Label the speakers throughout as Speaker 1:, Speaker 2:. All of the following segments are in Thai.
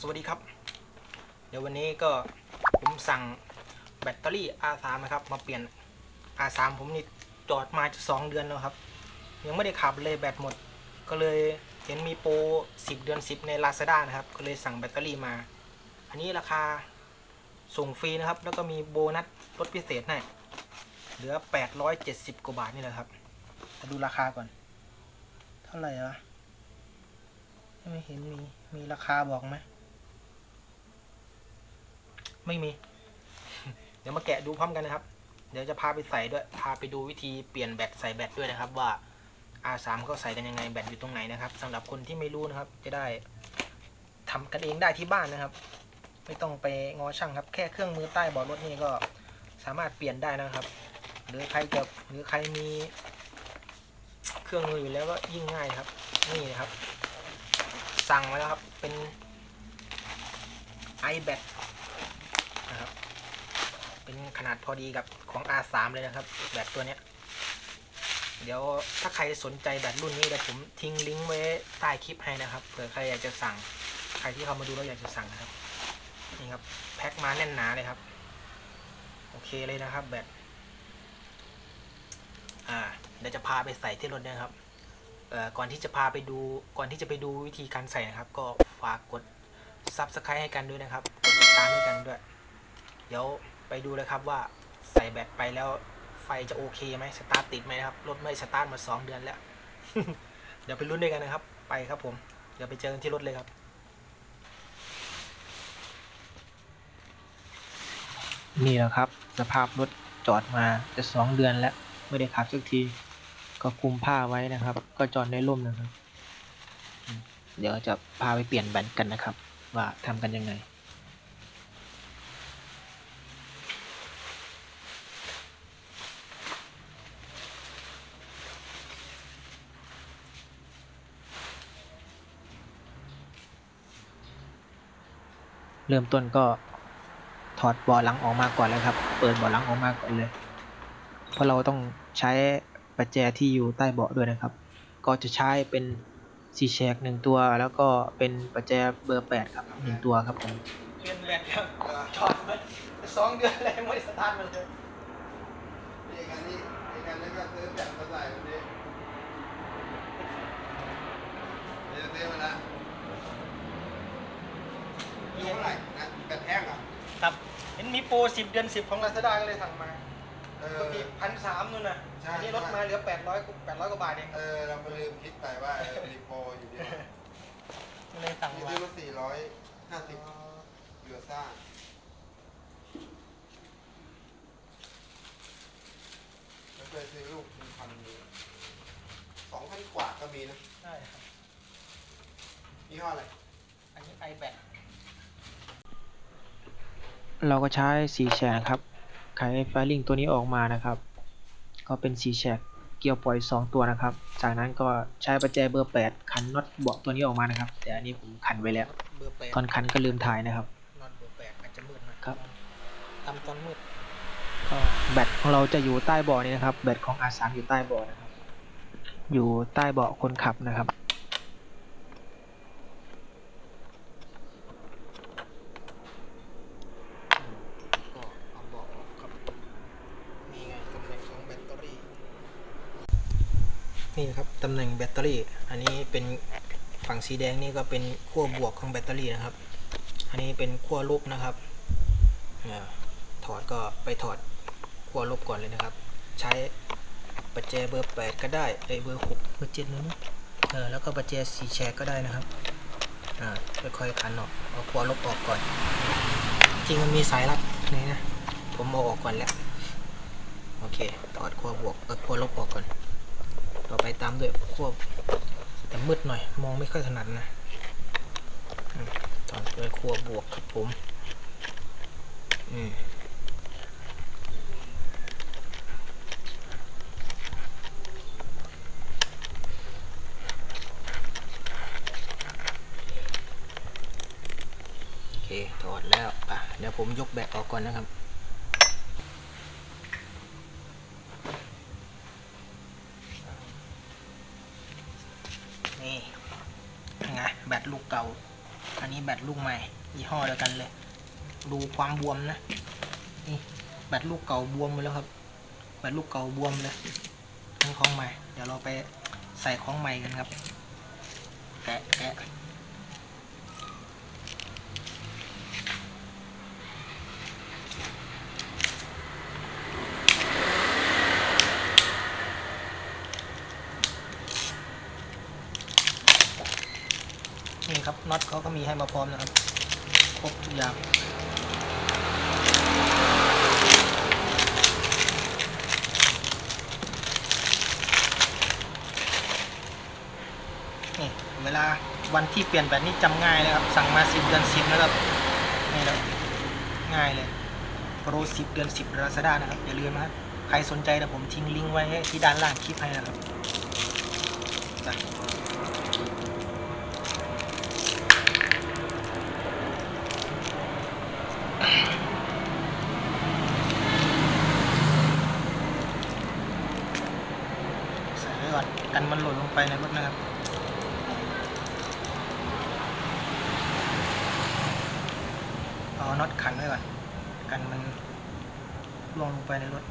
Speaker 1: สวัสดีครับ เดี๋ยววันนี้ก็ผมสั่งแบตเตอรี่ R3 นะครับ มาเปลี่ยน R3 ผมนี่จอดมาจะสองเดือนแล้วครับ ยังไม่ได้ขับเลยแบตหมด ก็เลยเห็นมีโปร 10 เดือน 10 ใน Lazada นะครับ ก็เลยสั่งแบตเตอรี่มา อันนี้ราคาส่งฟรีนะครับ แล้วก็มีโบนัสลดพิเศษให้เหลือ 870 กว่าบาทนี่แหละครับมาดูราคาก่อน เท่าไหร่วะไม่เห็นมี มีราคาบอกไหม ไม่มี เดี๋ยวมาแกะดูพร้อมกันนะครับ เดี๋ยวจะพาไปใส่ด้วย พาไปดูวิธีเปลี่ยนแบตใส่แบตด้วยนะครับ ว่า R3 เขาใส่กันยังไงแบตอยู่ตรงไหนนะครับสำหรับคนที่ไม่รู้นะครับ จะได้ทำกันเองได้ที่บ้านนะครับ ไม่ต้องไปงอช่างครับ แค่เครื่องมือใต้เบาะรถนี่ก็สามารถเปลี่ยนได้นะครับ หรือใครจะหรือใครมี เครื่องมืออยู่แล้วก็ยิ่งง่ายครับ นี่นะครับ สั่งมาแล้วครับเป็น iBat นะครับ เป็นขนาดพอดีกับของ R3 เลยนะครับ แบตตัวเนี้ย เดี๋ยวถ้าใครสนใจแบตรุ่นนี้เดี๋ยวผมทิ้งลิงก์ไว้ใต้คลิปให้นะครับ เผื่อใครอยากจะสั่ง ใครที่เข้ามาดูแล้วอยากจะสั่งนะครับ นี่ครับแพ็คมาแน่นหนาเลยครับ โอเคเลยนะครับแบตอ่าเดี๋ยวจะพาไปใส่ที่รถนะครับเอ่อก่อนที่จะพาไปดูก่อนที่จะไปดูวิธีการใส่นะครับ ก็ฝากกด Subscribe ให้กันด้วยนะครับกดติดตามให้กันด้วย เดี๋ยว ไปดูเลยครับว่าใส่แบตไปแล้วไฟจะโอเคไหมสตาร์ทติดไหมนะครับรถไม่สตาร์ทมา 2 เดือนแล้ว เดี๋ยวไปลุ้นด้วยกันนะครับ ไปครับผม เดี๋ยวไปเจอกันที่รถเลยครับนี่แหละครับ สภาพรถจอดมาจะ2เดือนแล้ว ไม่ได้ขับสักที ก็คลุมผ้าไว้นะครับ ก็จอดในร่มนะครับ เดี๋ยวจะพาไปเปลี่ยนแบตกันนะครับ ว่าทำกันยังไง เริ่มต้นก็ถอดเบาะหลังออกมาก่อนเลยครับ เปิดเบาะหลังออกมาก่อนเลย เพราะเราต้องใช้ประแจที่อยู่ใต้เบาะด้วยนะครับ ก็จะใช้เป็นซีแชกหนึ่งตัว แล้วก็เป็นประแจเบอร์แปดครับหนึ่งตัวครับผมเปลี่ยนแบตครับจอดมาสองเดือนเลยไม่สตาร์ทมันเลย
Speaker 2: เอกอันนี้เอกอันนี้ก็ซื้อแบบมาใส่วันนี้เดี๋ยวซื้อมาละอยู่เท่าไหร่นะแบบแห้งเหรอะ
Speaker 1: ครับ เห็นมีโปรสิบเดือนสิบของ Lazada ก็เลยสั่งมา
Speaker 2: เอ
Speaker 1: ป
Speaker 2: อก
Speaker 1: ติพันสามนู่นน่ะ
Speaker 2: ใช่
Speaker 1: อันนี้ลดมาเหลือแปดร้อยแปดร้อยกว่าบาทเอง
Speaker 2: เออเราก็ลืมคิดไปว่าเออมีโปรอยู่ดี
Speaker 1: ก็เลยสั่ง
Speaker 2: มี
Speaker 1: มา
Speaker 2: ซื้อมาสี่ร้อยห้าสิบยูซ่าแล้วเคยซื้อลูกหนึ่งพันสองพันกว่าก็มีนะ
Speaker 1: ใช่ครับ
Speaker 2: ยี่ห้ออะไร
Speaker 1: อันนี้ iBat เราก็ใช้สีแฉกครับไขไฟลิงตัวนี้ออกมานะครับ ก็เป็นสีแฉกเกี่ยวปล่อย 2 ตัวนะครับ จากนั้นก็ใช้ประแจเบอร์ 8 ขันน็อตเบาะตัวนี้ออกมานะครับ แต่อันนี้ผมขันไว้แล้ว
Speaker 3: เบอร์แปด
Speaker 1: ตอนขันก็ลืมถ่ายนะครับ
Speaker 3: น็อตเบอร์แปดอาจจะมืดหน่อย
Speaker 1: ครับ
Speaker 3: ทำตอนมืด
Speaker 1: ก็แบตของเราจะอยู่ใต้เบาะนี้นะครับ แบตของ R3 อยู่ใต้เบาะนะครับ อยู่ใต้เบาะคนขับนะครับ
Speaker 3: ก็เอาเบอกออกครับนี่ไงตำแหน่งของแบตเตอรี่
Speaker 1: นี่ครับตำแหน่งแบตเตอรี่ อันนี้เป็นฝั่งสีแดงนี่ก็เป็นขั้วบวกของแบตเตอรี่นะครับ อันนี้เป็นขั้วลบนะครับถอดก็ไปถอดขั้วลบก่อนเลยนะครับ ใช้ประแจเบอร์ 8 ก็ได้ไอเบอร์6เบอร์7นะนเออแล้วก็ประแจสีแฉกก็ได้นะครับอ่าค่อยๆขันออกเอาขั้วลบออกก่อน จริงมันมีสายรัดนี่นะผมเอาออกก่อนแล้วโอเคถอดขั้วบวกเออขั้วลบออกก่อน ต่อไปตามด้วยขั้วแต่มืดหน่อย มองไม่ค่อยถนัดนะอืมต่อด้วยขั้วบวกครับผมอืมโอเคถอดแล้วอะเดี๋ยวผมยกแบตออกก่อนนะครับ นี่ไง แบตลูกใหม่ยี่ห้อเดียวกันเลย ดูความบวมนะนี่แบตลูกเก่าบวมไปแล้วครับ แบตลูกเก่าบวมเลยทั้งของใหม่ เดี๋ยวเราไปใส่ของใหม่กันครับแกะแกะ นี่ครับน็อตเขาก็มีให้มาพร้อมนะครับ ครบทุกอย่างนี่เวลาวันที่เปลี่ยนแบบนี้จำง่ายเลยครับ สั่งมาสิบเดือนสิบนะครับนี่แล้วง่ายเลยโปรสิบเดือนสิบลาซาด้านะครับอย่าลืมนะครับใครสนใจนะผมทิ้งลิงก์ไว้ที่ด้านล่างคลิปให้นะครับไปใส่ไว้ก่ อนกันมันหล่นลงไปในรถนะครับเอาน็อตขันไว้ก่อนกันมันล่วงลงไปในรถ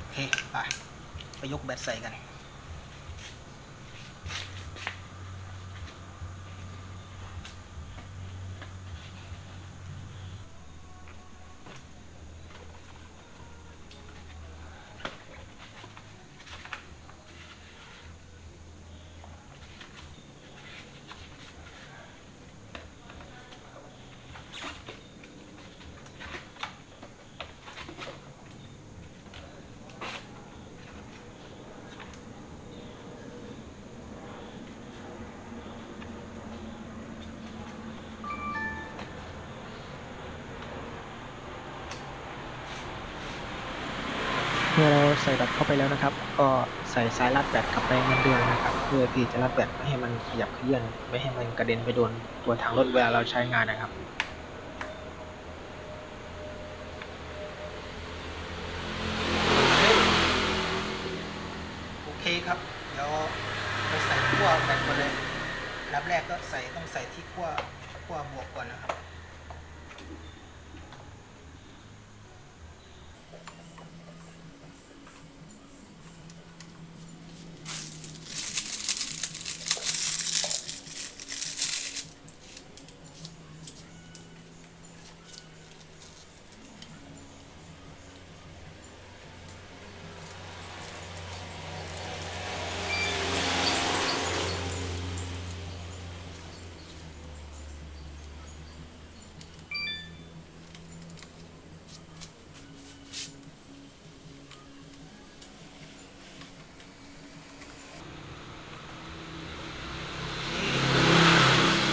Speaker 1: โอเคไปไปยกแบตใส่กัน เมื่อเราใส่แบตเข้าไปแล้วนะครับ ก็ใส่สายรัดแบตกลับไปเหมือนเดิมนะครับ เพื่อที่จะรัดแบตไม่ให้มันขยับเขยื่อนไม่ให้มันกระเด็นไปโดนตัวถังรถเวลาเราใช้งานนะครับโอเคครับเดี๋ยวไปใส่ขั้วแบตก่อนเลยอันดับแรกก็ใส่ต้องใส่ที่ขั้วขั้วบวกก่อนนะครับ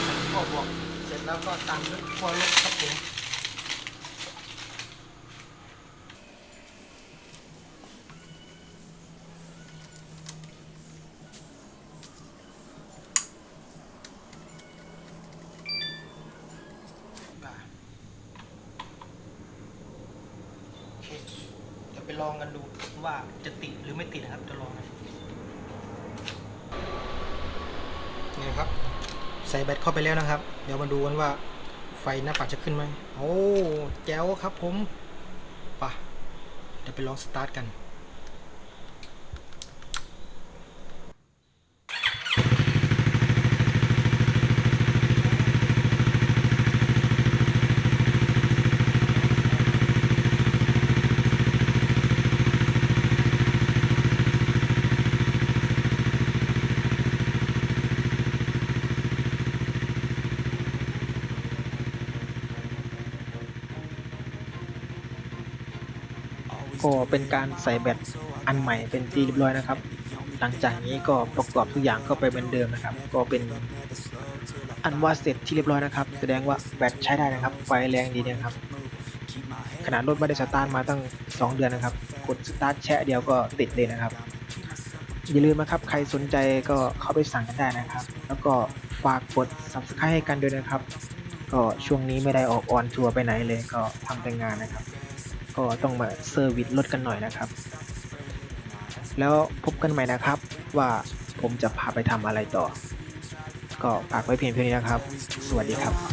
Speaker 1: ใส่ขั้วบวกเสร็จแล้ว ก็ตามด้วยขั้วลบครับผมมาโอเคเดี๋ยวไปลองกันดูว่าจะติดหรือไม่ติดนะครับ จะลองนะนี่ครับ ส่แบตเข้าไปแล้วนะครับ เดี๋ยวมาดูกันว่าไฟหน้าปัดจะขึ้นไหมโอ้แจ๋วครับผมป่ะเดี๋ยวไปลองสตาร์ทกัน ก็เป็นการใส่แบตอันใหม่เป็นที่เรียบร้อยนะครับ หลังจากนี้ก็ประกอบทุกอย่างก็ไปเหมือนเดิมนะครับ ก็เป็นอันว่าเสร็จที่เรียบร้อยนะครับ แสดงว่าแบตใช้ได้นะครับ ไฟแรงดีนะครับ ขนาดรถไม่ได้สตาร์ทมาตั้ง 2 เดือนนะครับ กดสตาร์ทแชะเดียวก็ติดเลยนะครับ อย่าลืมนะครับ ใครสนใจก็เข้าไปสั่งกันได้นะครับ แล้วก็ฝากกด subscribe ให้กันด้วยนะครับ ก็ช่วงนี้ไม่ได้ออกออนทัวร์ไปไหนเลยก็ทำแต่งานนะครับ
Speaker 3: ก็ต้องมาเซอร์วิสรถกันหน่อยนะครับ แล้วพบกันใหม่นะครับว่าผมจะพาไปทำอะไรต่อ ก็ฝากไว้เพียงเท่านี้นะครับ สวัสดีครับ